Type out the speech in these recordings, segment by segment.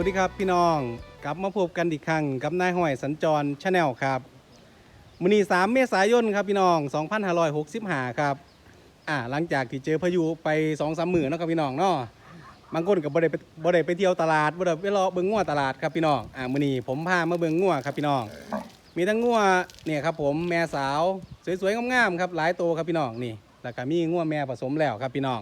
สวัสดีครับพี่น้องกลับมาพบกันอีกครั้งกับนายห้อยสัญจรชาแนลครับมื้อนี้3เมษายนครับพี่น้อง 2565ครับอ่าหลังจากที่เจอพายุไป2-3มื้อเนาะครับพี่น้องเนาะบางคนก็บ่ได้ไปบ่ได้ไปเที่ยวตลาดบ่ได้ไปรอเบิ่งงัวตลาดครับพี่น้องอ่ามื้อนี้ผมพามาเบิ่งงัวครับพี่น้อง มีทั้งงัวเนี่ยครับผมแม่สาวสวยๆงามๆครับหลายตัวครับพี่น้องนี่แล้วก็มีงัวแม่ผสมแล้วครับพี่น้อง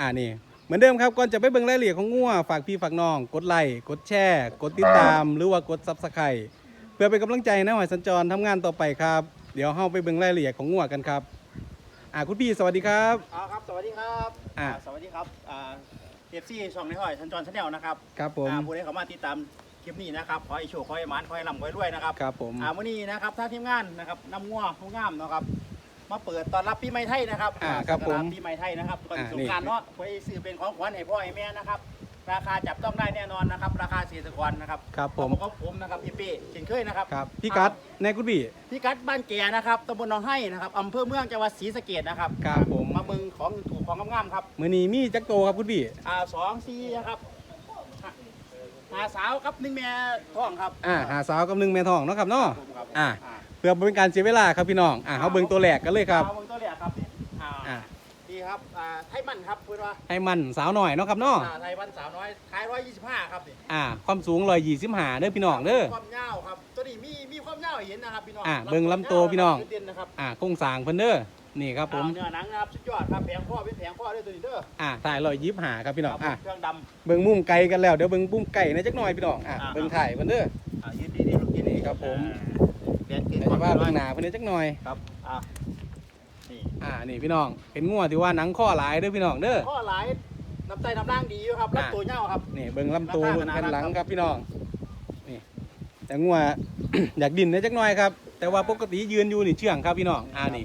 อ่านี่ เหมือนเดิมครับก่อนจะไปเบิ่งรายละเอียดของงัวฝากพี่ฝากน้อง กดไลค์กดแชร์กดติดตาม หรือว่ากดซับสไครต์เพื่อเป็นกำลังใจให้นะหอยสัญจรทำงานต่อไปครับ เดี๋ยวเฮาไปเบิ่งรายละเอียดของงัวกันครับอ่าคุณพี่สวัสดีครับเอาครับสวัสดีครับอ่า สวัสดีครับอ่าเอฟซีช่องในห้อยชันจรชาแนลนะครับครับผมอ่าผู้ใดเข้ามาติดตามคลิปนี้นะครับขอให้โชคขอให้หมานขอให้ร่ำขอให้รวยนะครับครับผม อ่าวันนี้นะครับถ้าทีมงานนะครับนำงัวผู้งามนะครับ มาเปิดตอนรับปีใหม่ไทยนะครับอ่าครับผมต้อนปีใหม่ไทยนะครับก่อนอ่าสงกรารเนาะไว้ซื้อเป็นของขวัญให้พ่อให้แม่นะครับ ราคาจับต้องได้แน่นอนนะครับ ราคาเกษตรกรนะครับครับผม ของผมนะครับพี่เป้เช่นเคยนะครับครับพี่กัดในคุณพี่พี่กัดบ้านแก่นะครับตำบลหนองไห้นะครับอำเภอเมืองจังหวัดศรีสะเกษนะครับครับผม มาเมืองของถูกของงามๆครับ มื้อนี้มีจักโตครับคุณพี่อ่าสองสี่นะครับหาสาวครับหนึ่งแม่ท้องครับ อ่าหาสาวกับหนึ่งแม่ทองเนาะครับเนาะผมครับอ่า เพื่อบ่เป็นการเสียเวลาครับพี่น้องอ่าเฮาเบิ่งตัวแรกกันเลยครับเอาเบิ่งตัวแรกครับนี่อ่าอ่าดีครับอ่าไทยมันครับพูดว่าให้มันสาวหน่อยเนาะครับเนาะอ่าไทยมันสาวน้อยขายร้อยยี่สิบห้าครับนี่อ่า ความสูง125เด้อพี่น้องเด้อ ความยาวครับ ตัวนี้มีมีความยาวให้เห็นนะครับพี่น้องอ่าเบิ่งลำตัวพี่น้องเด่นนะครับอ่าโครงสร้างเพิ่นเด้อนี่ครับผม อ่าเนื้อหนังนะครับสุดยอดครับแผงพ่อเป็นแผงพ่อด้วยตัวนี้เด้ออ่าถ่าย125ครับพี่น้องอ่า เครื่องดเบิ่งมุมไกลกันแล้วเดี๋ยวเบิ่งมุมไกลนะจักหน่อยพี่น้องอ่าอ่า เบิ่งถ่ายเพิ่นเด้อำอ่ายืนดีดีลูกยืนดีนี่ครับผมเปลี่ยน เกณฑ์เดี๋ยวก่อนจะว่าเบิ่งหน้าเพิ่นเด้อจักหน่อย ครับอ่านี่อ่า นี่พี่น้อง เป็นงัวที่ว่าหนังข้อหลายเด้อพี่น้องเด้อ ข้อหลายน้ำใจน้ำร่างดีอยู่ครับรับอ่าตัวเน่าครับ นี่เบิ่งลำตัวราคาเบิ่งแผ่นหลังขนาดนั้นครับพี่น้อง นี่ แต่งัว อยากดินได้จักหน่อยครับ แต่ว่าปกติยืนอยู่นี่เชื่องครับพี่น้อง อ่า นี่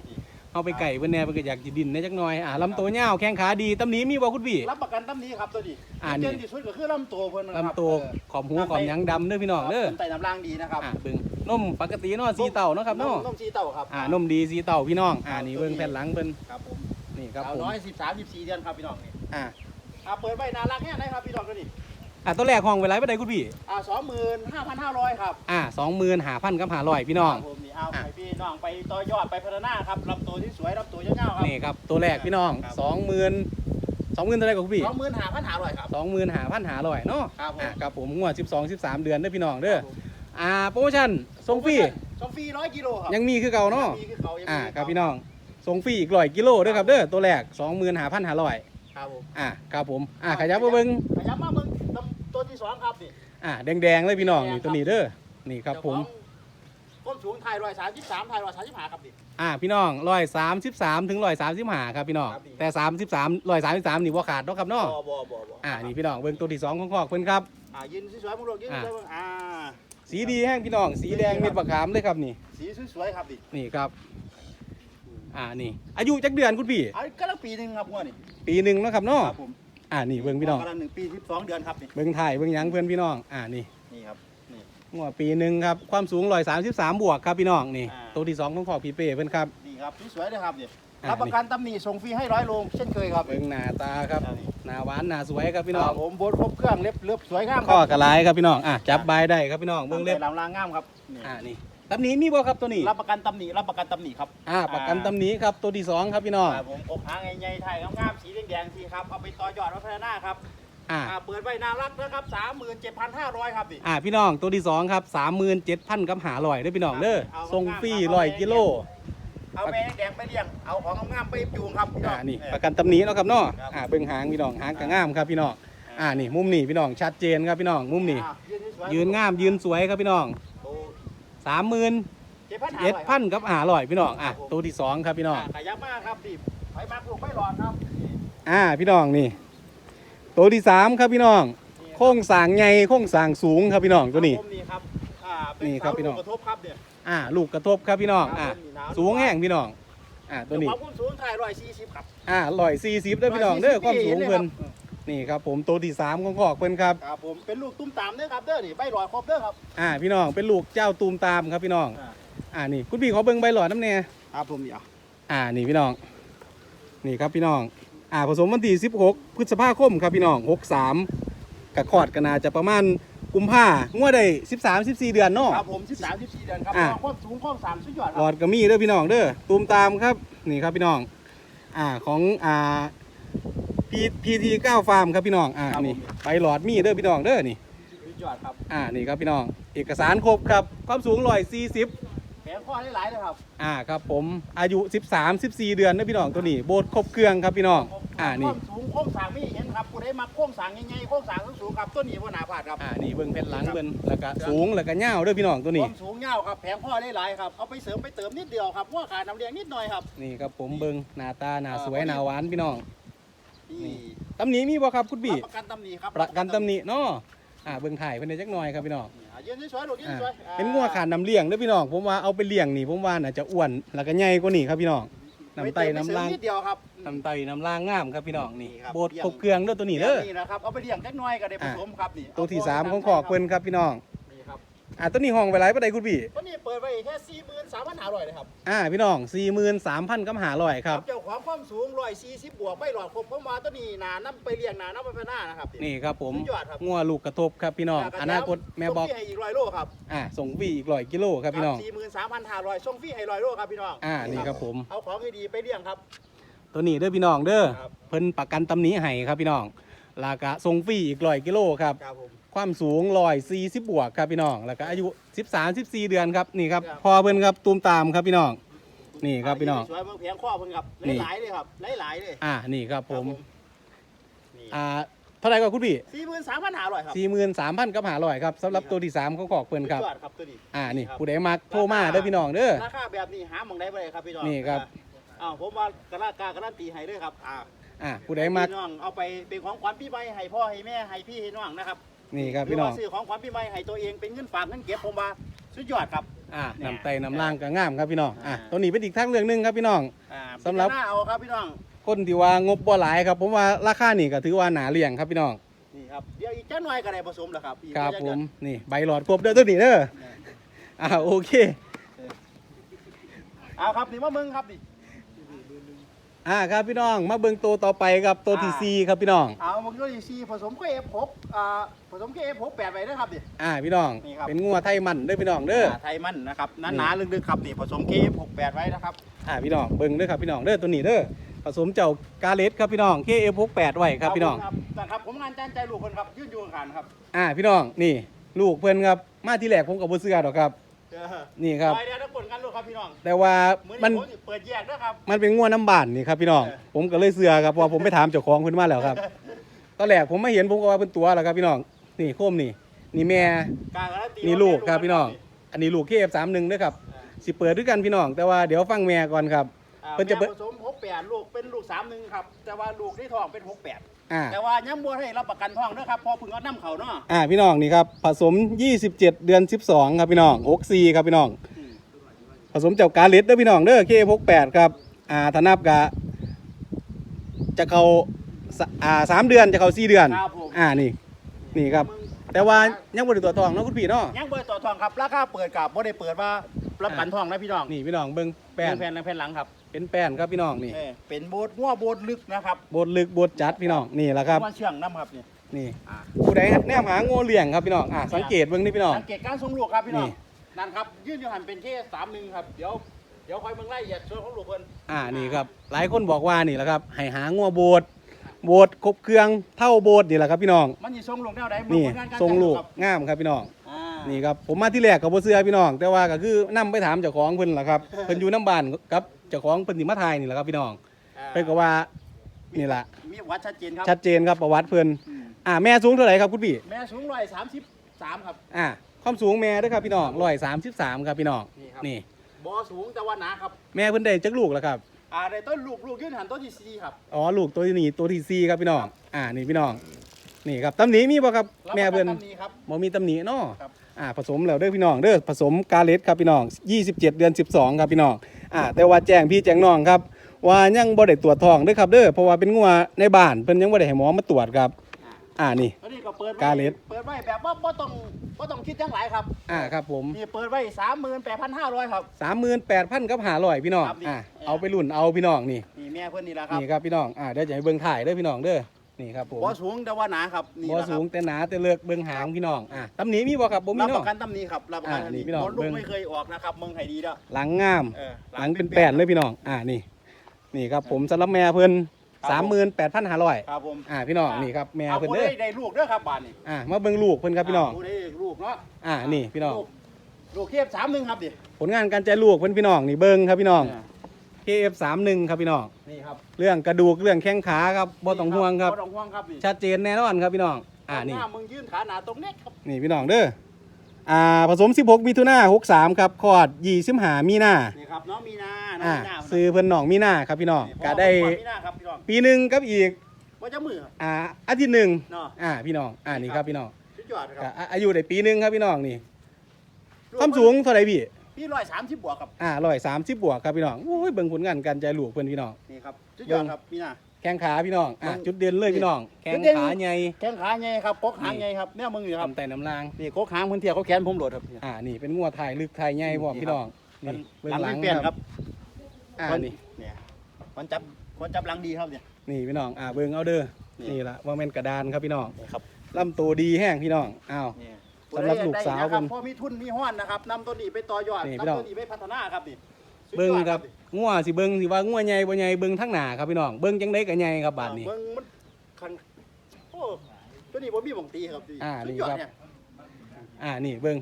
เอาไปไก่เพิ่นแหน่เพิ่นก็อยากจะดินได้จักหน่อย อ่าลำตัวยาวแข้งขาดีตำหนี้มีบ่คุณพี่ รับประกันตั้มนี้ครับตัวนี้อ่านี่เด่นที่สุดก็คือลำตัวเพิ่นนะครับลำตัวขอบหูขอบหยังดำเด้อพี่น้องเด้อ น้ำใจน้ำร่างดีนะครับ อ่าเบิ่ง นมปกติเนาะสีเต่าเนาะครับเนาะนมสีเต่าครับอ่านมดีสีเต่าพี่น้องอ่านี่เบิ่งแผ่นหลังเพิ่นครับผมนี่ครับสาวผมน้อยสิบสามสิบสี่เดือนครับพี่น้องนี่อ่าอ่าเปิดใบนารักแค่ไหนครับพี่น้องตัวนี้อ่าตัวแรกห้องไว้ไรบ่ได้คุณพี่อ่าสองหมื่นห้าพันห้าร้อยครับอ่า25,000กับ500พี่น้องครับผมนี่เอาอะไปพี่น้องไปต่อยอดไปพัฒนาครับลำตัวที่สวยลำตัวยาวๆครับนี่ครับตัวแรกพี่น้องครับ20,000 20,000เท่าไหร่กับคุณพี่สองหมื่นห้าพันห้าร้อยครับสองหมื่นหาพันหาร้อยเนาะครับผมอะครับผมงวดสิบสองสิบสามเดือนเด้อพี่น้องเด้อครับผม อ่าโปรโมชั่นส่งฟรีส่งฟรีร้อยกิโลครับยังมีคือเก่าเนาะยังมีคือเขายังมีอ่าคือครับเก่าพี่น้องส่งฟรีอีกร้อยกิโลเด้อครับเด้อตัวแรกสองหมื่นหาพันหาร้อยครับผมอ่าครับผมอ่าขยับมาเบิ่งขยับมาเบิ่งลำตัวที่สองครับนี่อ่าแดงๆเลยพี่น้องนี่ตัวนี้เด้อนี่ครับผมก้มสูงไทยร้อยสามสิบสามไทยร้อยสามสิบห้าครับนี่อ่าพี่น้องร้อยสามสิบสามถึงร้อยสามสิบห้าครับพี่น้องครับพี่แต่สามสิบสามร้อยสามสิบสามนี่ว่าขาดเนาะครับเนาะบ่บ่บ่บ่อ่านี่พี่น้องเบิ่งตัวที่สองของคอกเพิ่นครับอ่ายืนสวยๆมึงลูกยืนสวยๆมึงอ่า สีดีแห้งพี่น้อง สีแดงเม็ดบักขามเลยครับนี่ สีสวยๆครับดินี่ครับ อ่านี่ อายุจักเดือนคุณพี่อ่าก็ละปีหนึ่งครับงัวนี่ปีหนึ่งเนาะครับเนาะครับผมอ่านี่เบิ่งพี่น้องก็ละหนึ่งปีสิบสองเดือนครับนี่เบิ่งถ่ายเบิ่งหยังเพื่อนพี่น้อง อ่านี่นี่ครับนี่ งวปีหนึ่งครับ ความสูงร้อยสามสิบสามบวกครับพี่น้องนี่ อ่า ตัวที่สองของขอพี่เป้เพื่อนครับนี่ครับสวยๆเลยครับนี่อ่า รับประกันตำหนิส่งฟรีให้ร้อยโลเช่นเคยครับเบิ่งหน้าตาครับอ่านี่หน้าหวานหน้าสวยครับพี่น้องครับผมโบนครบเครื่องเล็บเล็บสวยงามคข้อรับกระไรครับพี่น้องอะจับใบได้ครับพี่น้องเบิ่งเล็บลำลางงามครับนี่อ่านี่ตำหนี้มีบ่ครับตัวนี้ รับประกันตำหนิรับประกันตำหนิครับอ่าประกันตำหนี้ครับตัวที่สองครับพี่น้องครับผมอกหางใหญ่ๆไทยงามๆสีแดงๆทีครับเอาไปต่อยอดวัฒนาครับอ่าอ่าเปิดไว้น่ารักนะครับสามหมื่นเจ็ดพันห้าร้อยครับดิอ่าพี่น้องตัวที่สองครับสามหมื่นเจ็ดพันกับหาลอยเด้อพี่น้องเด้อเอาส่งฟรีเอาร้อยเอากิโล เอาแม่แดงไปเลี้ยง เอาของงามๆไปจูงครับพี่น้อ่าองนี่เออประกันตำหนี้เนาะครับเนาะครับอ่าเบิ่งหางพี่น้องหางกระงามครับพี่น้องอ่านี่มุมนี่พี่น้องชัดเจนครับพี่น้องมุมนี่ อะสวยๆยืนงามยืนสวยครับพี่น้องโอ้สามหมื่นเจ็ดพันห้าเจ็ดร้อยพันกับหาลอยพี่น้องอะตัวที่สองครับพี่น้องอ่าขยับมากครับดิไปมากลูกไม่หลอนครับอ่าพี่น้องนี่ ตัวที่สามครับพี่น้อง โค้งสร้างใหญ่โค้งสร้างสูงครับพี่น้องตัวนี้ ผมนี่ครับอ่าเป็นนี่ครับเสาพี่น้องลูกกระทบครับเนี่ย อ่าลูกกระทบครับพี่น้องอ่าสูงแห้งพี่น้องอ่าตัวนี้ความสูงไทยร้อยสี่สิบครับอ่าลอยสี่สิบด้วยพี่น้องเด้อความสูงเพิ่นลยครับนี่ครับผมตัวที่สามของขอกเพิ่นครับครับผมเป็นลูกตุ้มตามเด้อครับเด้อนี่ใบหลอดครบเด้อครับอ่าพี่น้องเป็นลูกเจ้าตูมตามครับพี่น้องอ่าอ่านี่คุณพี่ขอเบิ่งใบหลอดน้ำเนี่ยครับผมนี่อะอ่านี่พี่น้อง นี่ครับพี่น้อง อ่าผสมวันที่16 พฤษภาคมครับพี่น้อง 63กะคลอดก็น่าจะประมาณ กุมภางัวได้13 14เดือนเนาะ ครับผม13 14เดือนครับอ่าความสูงความสามสุดยอดคหลรัอบดก็มีเด้อพี่น้องเด้อตูมตามครับนี่ครับพี่น้อง อ่าของอ่าพีพีทีเก้าฟาร์มครับพี่น้องอ่านี่ใบหลอดมีเด้อพี่น้องเด้อนี่ สุดยอดครับ อ่า นี่ครับพี่น้อง เอกสารครบครับ ความสูงร้อยสี่สิบ แผงข้อหลายๆเลยครับอ่าครับผมอายุ 13 14 เดือนนะพี่น้องตัวนี้โบสถ์ครบเครื่องครับพี่น้องอ่าคนี่วามสูงโค้งสร้างไม่เห็นครับผู้ใดมาโค้งสร้างใหญ่ๆโค้งสร้างสูงๆครับต้นนี้ว่าหนาพลาดครับอ่านี่เบิ่งเพชรหลังเบิ่งแล้วก็สูงแล้วก็ยาวเด้อพี่น้องตัวคนี้วามสูงยาวครับแผงข้อหลายๆครับเอาไปเสริมไปเติมนิดเดียวครับว่าขาดน้ำเลี้ยงนิดหน่อยครับนี่ครับผมเบิ่งหน้าตาหน้าสวยหน้าหวานพี่น้องนี่ตำหนี้มีบ่ครับคุณบี้ประกันตำหนิครับประกันตำหนิเนาะ อ่าเบิ่งถ่ายเพิ่นได้จักหน่อยครับพี่น้องอ่ายืนสวยๆลูกยืนอ่าสวยๆอ่าเป็นงัวขาดน้ำเลี้ยงเด้อพี่น้องผมว่าเอาไปเลี้ยงนี่ผมว่าน่าจะอ้วนแล้วก็ใหญ่กว่านี้ครับพี่น้องน้ำไตน้ำล่างไปเติมไปเสริมนิดเดียวครับ น้ำไตน้ำล่างงามครับพี่น้องนี่นี่ครับ โบดครบเครื่องเด้อตัวนี้เด้อ นี่นะครับเอาไปเลี้ยงจักหน่อยก็ได้ผสมครับนี่ตัวที่สามของขอกเพิ่นครับพี่น้องนี่ครับ อ่าตัวนี้ห้องไว้หลายปานใดคุณพี่ตัวนี้เปิดไว้แค่สี่หมื่นสามพันห้าร้อยเลยครับอ่าพี่น้อง43,000กับ500ครับเจ้าของความสูงร้อยสี่สิบบวกไม่หลอดครบผมมาตัวนี้หนาน้ำไปเลี้ยงหนาน้ำไปพัฒนานะครับนี่ครับผมสุดยอดครับงัวลูกกระทบครับพี่น้องอนาคตแม่บอกส่งฟรีให้อีกร้อยโลครับอ่าส่งฟรีอีก100กิโลครับพี่น้องสี่หมื่นสามพันห้าร้อยส่งฟรีให้ร้อยโลครับพี่น้องอ่านี่ครับผมเอาของให้ดีไปเลี้ยงครับ ตัวนี้เด้อพี่น้องเด้อครับเพิ่นประกันตำหนิให้ครับพี่น้องราคาส่งฟรีอีก100กิโลครับครับผม ความสูง140บวกครับพี่น้องแล้วก็อายุ13 14เดือนครับนี่ครับครับ พอเพิ่นครับตูมตามครับพี่น้อง นี่ครับพี่น้อง สวยเมืองเพียงข้อเพิ่งครับนี่ หลายๆเลยครับหลายๆเลยอ่านี่ครับผมนี่อ่าเท่าไหร่ก็คุณพี่สี่หมื่นสามพันห้าร้อยครับ43,000กับ500ครับสำหรับตัวที่สามของขอกเพิ่นครับ สุดยอดครับตัวนี้ อ่านี่ครับผู้ใดมักโทรมาเด้อพี่น้องเด้อ ราคาแบบนี้หาหมองได้บ่ได้ครับพี่น้องนี่ครับ อ้าวผมว่ากระลากากระลันตีให้ด้วยครับอ่าอ่าผู้ใดมัก พี่น้องเอาไปเป็นของขวัญปีใหม่ให้พ่อให้แม่ให้พี่ให้น้องนะครับ นี่ครับหรืพี่น้องว่าซื้อของขวัญปีใหม่ให้ตัวเองเป็นเงินฝากเงินเก็บผมว่าสุดยอดครับ อ่าเนี่ยนำไตนำล่างก็งามครับพี่น้องอะอ่าตัวนี้เป็นอีกทางเรื่องหนึงครับพี่น้อง อ่าสำหรับ พิจาณาเอาครับพี่น้อง คนที่ว่างบบ่หลายครับ ผมว่าราคานี่ก็ถือว่าหนาเลี่ยงครับพี่น้องนี่ครับ เดี๋ยวอีกจ้าหน่อยก็ได้ผสมแล้วครับอีกครับจักผเดือนมนี่ใบหลอดครบเด้อตัวนี้เด้ออ่าโอเค เอาครับนี่มาเมืองครับนี่ อ่าครับพี่น้องมาเบิ่งตัวต่อไปครับตัวที่อ่าสี่ครับพี่น้องเอามันก็ดีซีผสมก็เอฟหกอ่าผสมก็เอฟหกแปดไว้ด้วยครับดิ อ่าพี่น้องนี่ครับ เป็นงัวไทยมันเด้อพี่น้องเด้อไทยมันนะครับนี่หนาๆลึกๆครับนี่ผสมเกฟหกแปดไว้นะครับอ่าพี่น้องเบิ่งเด้อครับพี่น้องเด้อตัวนี้เด้อผสมเจ้ากาเลสครับพี่น้อง KF68 ไว้ครับพี่น้องนะครับผมงานจานใจลูกคนครับยื่นอยู่ข้างๆครับอ่าพี่น้องนี่ลูกเพิ่นครับมาที่แรกผมกับบ่เชื่อดอกครับเออ นี่ครับไปเดี๋ยวทุกคนกันลูกครับพี่น้องแต่ว่ามื้อมันี้นผมสิเปิดแยกด้วยครับ มันเป็นงัวน้ำบานนี่ครับพี่น้อง เออ ผมก็เลยเสือครับเพราะว่าผมไปถามเจ้าของเพิ่นมาแล้วครับตอนแรกผมไม่เห็นผมก็ว่าเป็นตัวแล้วครับพี่น้องนี่โคมนี่ นี่แม่กลางแล้วตีนี่ลูกครับพี่น้อง อันนี้ลูก KF31 ด้วยครับสิเปิดด้วยกันพี่น้อง แต่ว่าเดี๋ยวฟังแม่ก่อนครับอ่าเพิ่นจะเปิดแม่ผสมหกแปดลูกเป็นลูกสามหนึ่งครับ แต่ว่าลูกที่ท้องเป็นหกแปด อ่าแต่ว่ายังบัวให้รับประกันท้องด้วยครับเพอเพึ่งเอาน้ำเขาเนาะอ่าพี่น้องนี่ครับผสม 27 เดือน 12 ครับพี่น้อง64ครับพี่น้อง อืมผสมเจ้ากาเลสเด้อพี่น้องเด้อ KF68 ครับ อ่าถ้านับกะจะเข้าสอ่าสามเดือนจะเข้าสี่เดือน ครับผมอ่านี่ นี่ครับ แต่ว่ายังบ่ได้ตัวจทองเนาะคุณพี่เนาะยังเบอร์ต่อทองครับราคาเปิดกับบ่ได้เปิดว่ารับประกันทองนะพี่น้องนี่พี่น้องเบิ่งแป้นแผ่นแผ่นหลังครับ เป็นแป้นครับพี่น้องนี่ เออเป็นโบดหัวโบดลึกนะครับบดลึกบดจัดพี่น้องนี่แหละครับ หัวเชื่องน้ำครับนี่นี่อ่าผู้ใดแนมหางูเลี้ยงครับพี่น้องอะสังเกตเบิ่งนี่พี่น้อง สังเกตการทรงลูกครับพี่น้องนี่ นั่นครับยื่นอยู่หันเป็นแค่สามหนึ่งครับเดี๋ยวเดี๋ยวคอยเบิ่งไล่เหยียดส่วนของลูกเพิ่นอ่านี่ครับ หลายคนบอกว่านี่แหละครับให้หางูโบดโบดครบเครื่องเท่าโบดนี่แหละครับพี่น้องมันสิทรงลูกแนวใดนี่ผลงานการทรงลูกจัดครับงามครับพี่น้อง อ่านี่ครับผมมาที่แรกกับบ่เสื้อพี่น้อง แต่ว่าก็คือนํไปถามเจ้าของเพิ่นล่ะครับ เพิ่นอยู่น้ำบ้านกับ เจ้าของเพิ่นสิมาทายนี่แหละครับพี่น้องอ่าเพิ่นก็ว่านี่ล่ะมีวัดชัดเจนครับชัดเจนครับประวัติเพิ่นอืมอ่าแม่สูงเท่าไหร่ครับคุณพี่แม่สูงร้อยสามสิบสามครับ อ่าความสูงแม่เด้วยครับพี่น้อง133ครับพี่น้องนี่ครับนี่ บอสูงแต่ว่าหนาครับแม่เพิ่นได้จักลูกแล้วครับ อ่าในต้นลูกลูกยื่นหันต้นที่สี่ครับอ๋อลูกตัวนี้ตัวที่สี่ครับพี่น้อง อ่านี่พี่น้อง นี่ครับตำหนิมีบ่ครับรับแม่เพิ่นประกันตำหนี้ครับ บ่มีตำหนิเนาะครับ อ่าผสมแล้วเด้อพี่น้องเด้อผสมกาเลสครับพี่น้อง 27 เดือน 12 ครับพี่น้อง อ่าแต่ว่าแจ้งพี่แจ้งน้องครับ ว่ายังบ่ได้ตรวจท้องเด้อครับเด้อเพราะว่าเป็นงัวในบ้านเพิ่นยังบ่ได้ให้หมอมาตรวจครับ อ่านี่ อันนี้ก็เปิดไว้กาเลสเปิดไว้แบบว่าบ่ต้องบ่ต้องคิดจังหลายครับอ่าครับผม นี่เปิดไว้สามหมื่นแปดพันห้าร้อยครับ38,000กับ500พี่น้อง ครับนี่ อ่าเอาไปรุ่นเอาพี่น้องนี่ นี่แม่เพื่อนนี่แหละครับ นี่ครับพี่น้อง อ่าเดี๋ยวจะให้เบิ่งถ่ายเด้อพี่น้องเด้อ นี่ครับผมบ่สูงแต่ว่าหนาครับนี่บ่นะคสูรับงแต่หนาแต่เลือกเบิ่งหางพี่น้องอะตำหนิมีบ่ครับบ่มีรับปเนาะ ระกันตำหนี้ครับรับประกันอ่าตำหนี่นี้พี่น้องมดลูกเบิ่งไม่เคยออกนะครับเมืองไทยดีเด้อหลังงาม เออหลังเป็นแปดเลยพี่น้อง อ่านี่ นี่ครับผมสำหรับแม่เพิ่นครับสามหมื่นแปดพันห้าร้อยครับผมอ่าพี่น้องนี่ครับแม่เอาเพิ่นผู้เด้อได้ได้ลูกเด้อครับบ้านนี่อ่ามาเบิ่งลูกเพิ่นครับพี่น้อง ผู้ได้ลูกเนาะอ่านี่พี่น้อง ลูกลูกเทียบสามหนึ่งครับดิ ผลงานการใจลูกเพิ่นพี่น้องนี่เบิ่งครับพี่น้อง KF31 ครับพี่น้องนี่ครับเรื่องกระดูกเรื่องแข้งขาครับบ่ต้องห่วงครับบ่ต้องห่วงครับนี่ชัดเจนแน่นอนครับพี่น้องอ่านี่หน้มึงยื่นขาหนาตรงเนี้ยครับนี่พี่น้องเด้ออ่าผสม 16มิถุนา63 ครับคลอด25มีนานี่ครับน้องมีนาน้องอ่ามีนาซื้อเพิ่นน้องมีนาครับพี่น้องนี่ก็ได้พ่อมีนาครับพี่น้องปีหนึงกับอีกว่าจะมือครับอ่าอาทิตย์หนึ่งเนาะอ่าพี่น้องอ่านี่ครับพี่น้องสุดยอดคก็รับอะอายุได้ปีหนึงครับพี่น้องนี่ความสูงเท่าไหร่พี่ พี่ร้อยสามสิบบวกครับอ่าร้อยสามสิบบวกครับพี่น้องโอ้ยเบิ่งผลงานการใจลูกเพื่อนพี่น้อง นี่ครับสุดยอดครับพี่นาแข้งขาพี่น้องอะเบิ่งจุดเด่นเลยพี่น้อง แข้จุงดเด่น ขาใหญ่แข้งขาไงครับกกหางไงครับเนี่ยมึงนี่ครับทำแต่น้ำลาง นี่กกหางพื้นเทียเขาแขนผมโหลดครับอ่านี่เป็นงัวไทยลึกไทยใหญ่พร้อมนี่พี่น้องมันี่นเบิ่งหลังหลังเปลี่ยนคครัรับบอ่านี่เนี่ยคนจับคนจับหลังดีครับเนี่ย นี่พี่น้องอ่าเบิ่งเอาเด้อนี่ นี่ละว่าแม่นกระดานครับพี่น้องนี่ครับลำตัวดีแห้งพี่น้องอ้าวนี่ สำหรับลูกสาวคเพิ่รับนพอมีทุนมีห้อนนะครับนำตัวนี้ไปต่อยอดนี่นำพี่น้องตัวนี้ไปพัฒนาครับนี่สุดยอดเบิ่งครับงัวสิเบิ่งสิว่างัวใหญ่บ่ใหญ่เบิ่งทั้งหน้าครับพี่น้องเบิ่งจังได๋ก็ใหญ่ครับบาดนี้ เบิ่งมันคันโอ้ตัวนี้ผมมีหมองตีครับอ่าสุดนี่ยอดครับ เนี่ย อ่านี่เบิ่ง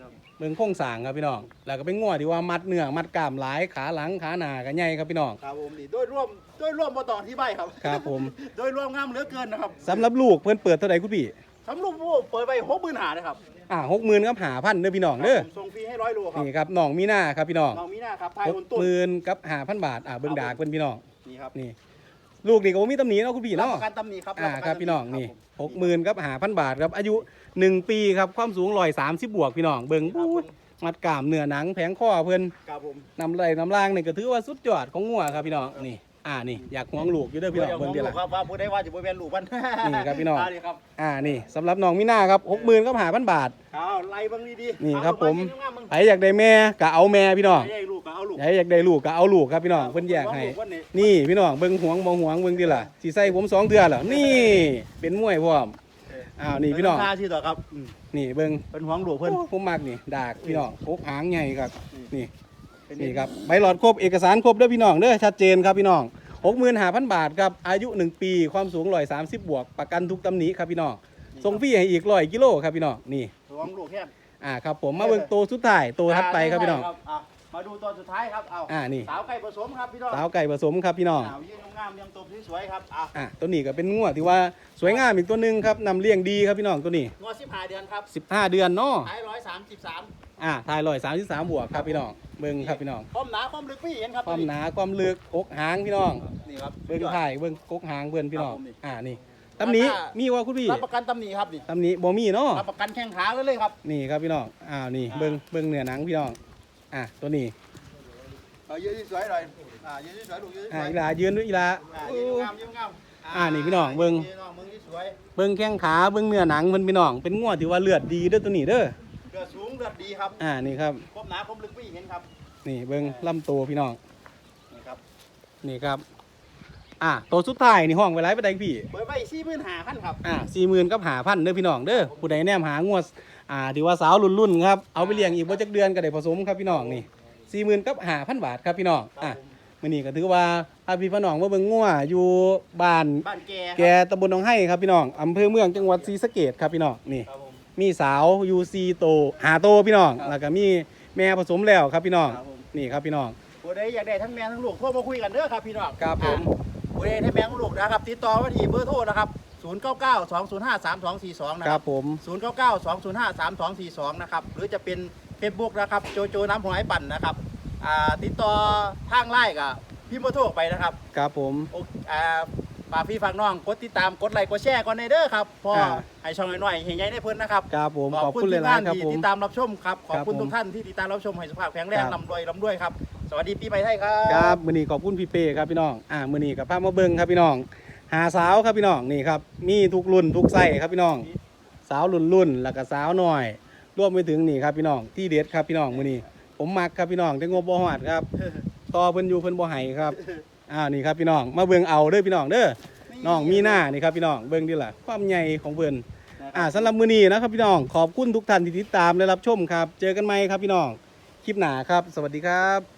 ครับ เบิ่งโครงสร้างครับพี่น้องแล้วก็เป็นงัวที่ว่ามัดเนื้อมัดกล้ามหลายขาหลังขาหน้าก็ใหญ่ครับพี่น้อง ครับผมนี่โดยรวมโดยรวมบ่ต่อที่ใบครับครับผม โดยรวมงามเหลือเกินนะครับสำหรับลูกเพิ่นเปิดเท่าไหร่คุณพี่ สำหรับผู้เปิดไปหกหมื่นหาเลยครับอ่าหกหมื่นกับหาพันเด้อพี่น้องเด้อผมส่งฟรีให้ร้อยโลครับนี่ครับน้องมีหน้าครับพี่น้องน้องมีหน้าครับทายหคกนต้นหมื่นกับหาพันบาทอ่าเบิ่งดากเพิ่นพี่น้องนี่ครับนี่ ลูกนี่ก็บ่มีตำหนิเนาะคุณพี่รับเนาะประกันตำหนิครับอ่าปะกัครับพี่น้องนี่ครับผมหกหมื่นกับหาพันบาทครับอายุหนึ่งปีครับความสูงร้อยสามสิบบวกพี่น้องเบิ่งครับบู๊ผดมมัดกล้ามเนื้อหนังแผงคอเพิ่นครับผม นำไรน้ำล่างนี่ก็ถือว่าสุดยอดของงัวครับพี่น้องนี่ อ่านี่อยากหวงลูกอยู่เด้อพี่น้องเบิ่งเดียวล่ะ ครับว่าผู้ใดว่าจะบ่เป็นลูกมันนี่ครับพี่น้องนี่ครับอ่านี่สำหรับน้องมีหน้าครับหกหมื่นกับหาพันบาท เอาไล่เบิ่งดีๆนี่เอาครับลูกผมายิงงามๆมึงใครอยากได้แม่ก็เอาแม่พี่น้องใครอยากได้ลูกก็เอาลูกใครอยากได้ลูกก็เอาลูกครับพี่น้องเพิ่นแยกให้ ลูวันนี้นี่พี่น้องเบิ่งหวงบ่หวงเบิ่งดิล่ะสิใส่ผมสองเทื่อแล้วนี่ เป็นมวยพร้อมอ้าวนี่พี่น้อง เป็ราคาที่ต่อครับอืมนี่เบิ่งเป็นห่วงลูกเพิ่น โอ้ผมมักนี่ดากพี่น้องกกหางใหญ่ครับนี่เป็ นนี่ครับใบหลอดครบเอกสารครบเด้อพี่น้องเด้อชัดเจนครับพี่น้อง65,000บาทครับอายุ1ปีความสูง130บวก ประกันทุกตำหนิครับพี่น้องส่งฟรีให้อีก100กิโลครับพี่น้องนี่ห่วงลูกแค่อ่าครับผมมาเบิ่งโตวสุดท้ายโตวถัดไปครับพี่น้องอะ มาดูตัวสุดท้ายครับเอาอ่านี่ สาวไก่ผสมครับพี่น้องสาวไก่ผสมครับพี่น้อง สาวยืนงามๆเลี้ยงตัวสวยๆครับอะอะตัวนี้ก็เป็นงัวที่ว่าสวยงามอีกตัวหนึ่งครับนำเลี้ยงดีครับพี่น้องตัวนี้งวดสิบห้าเดือนครับ15 เดือนเนาะขายร้อยสามสิบสามอะทายลอย33บวกครับพี่น้องเบิ่งครับพี่น้อง ความหนาความลึกพี่เห็นครับความหนาความลึกอกหางพี่น้องนี่ครับ เบิ่งถ่ายเบิ่งกกหางเบิ่นพี่น้องครับผมนี่ อ่านี่ตำหนี้มีว่าคุณพี่รับประกันตำหนิครับนี่ตำหนี้บ่มีเนาะรับประกันแข้งขาไว้เลยครับ นี่ครับพี่น้องอ้าวนี่เบิ่งเบิ่งเนื้อหนังพี่น้อง อะตัวนี้ เอายืนสวยๆหน่อยอ่ายืนสวยๆลูกยืนสอะวยอีหลายืนด้วยอีหลาอ่าโอ้ ยืนงามยืนงามอ่านี่พี่น้องเบิ่งยืนน้องมึงนี่สวยเบิ่งแข้งขาเบิ่งเนื้อหนังเพิ่นพี่น้อง เป็นงัวที่ว่าเลือดดีเด้อตัวนี้เด้อเลือดสูงเลือดดีครับอ่านี่ครับความหนาความลึกพี่เห็นครับนี่เบิ่งลำตัวพี่น้อง นี่ครับนี่ครับ อะตัวสุดท้ายนี่ห้องไว้ไรไปได้พี่เปิดไว้สี่หมื่นห้าพันครับ อะสี่หมื่นกับหาพันเด้อพี่น้องเด้อผู้ใดแนมหางวด อ่าที่ว่าสาวรุ่นๆครับเอาไปเลี้ยงอีกบ่จักเดือนก็ได้ผสมครับพี่น้องนี่สี่หมื่นกับหาพันบาทครับพี่น้องอะมื้อนี้ก็ถือว่าพาพี่พี่น้องมาเบิ่งงัวอยู่บ้านบ้านแกแกตำบลหนองไห้ครับพี่น้องอำเภอเมืองจังหวัดศรีสะเกษครับพี่น้องนี่ครับผมมีสาวอยู่ซีโตหาโตพี่น้องแล้วก็มีแม่ผสมแล้วครับพี่น้องครับผมนี่ครับพี่น้องผู้ใดอยากได้ทั้งแม่ทั้งลูกโทรมาคุยกันเด้อครับพี่น้องครับผมอ่าผู้ใดทั้งแม่ทั้งลูกนะครับติดต่อมาที่เบอร์โทรนะครับ 099 205 3242 นะคครัรับบผม 099 205 3242 นะครับ หรือจะเป็น Facebook นะครับ โจโจน้ำหอยปั่นนะครับอ่าติดต่อทางไลน์กับพี่เบอร์โทรออกไปนะครับครับผม โออ่าฝากพี่ฝากน้องกดติดตามกดไลค์กดแชร์ก่อนในเด้อครับพออ่า ให้ช่องหน่อยๆเห็นใหญ่ได้เพิ่นนะครับ ครับผม ขอบคุณหทุกลายท่านๆครับที่ผม ติดตามรับชมครับ ขอบคุณครับผมทุกท่านที่ติดตามรับชมให้สุขภาพแข็งแรงครับ ลำรวยลำรวยครับ สวัสดีปีใหม่ไทยครับ ครับ มือนี้ขอบคุณพี่เป้ครับพี่น้อง อ่า มือนี้กับพามาเบิ้งครับพี่น้อง หาสาวครับพี่น้องนี่ครับมีทุกรุ่นทุกไส้ครับพี่น้อง สาวรุ่นรุ่นแล้วก็สาวหน่อยรวมไปถึงนี่ครับพี่น้องที่เด็ดครับพี่น้องมือนี้ผมมักครับพี่น้องแต่งบบ่ฮอดครับต่อเพิ่นอยู่เพิ่นบ่ให้ครับอ่านี่ครับพี่น้องมาเบิ่งเอาเด้อพี่น้องเด้อน้องมีหน้านี่ครับพี่น้องเบิ่งดิล่ะความใหญ่ของเพิ่นอ่าสำหรับมื้อนี้นะครับพี่น้องขอบคุณทุกท่านที่ติดตามและรับชมครับ เจอกันใหม่ครับพี่น้องคลิปหน้าครับ สวัสดีครับของหนูครับ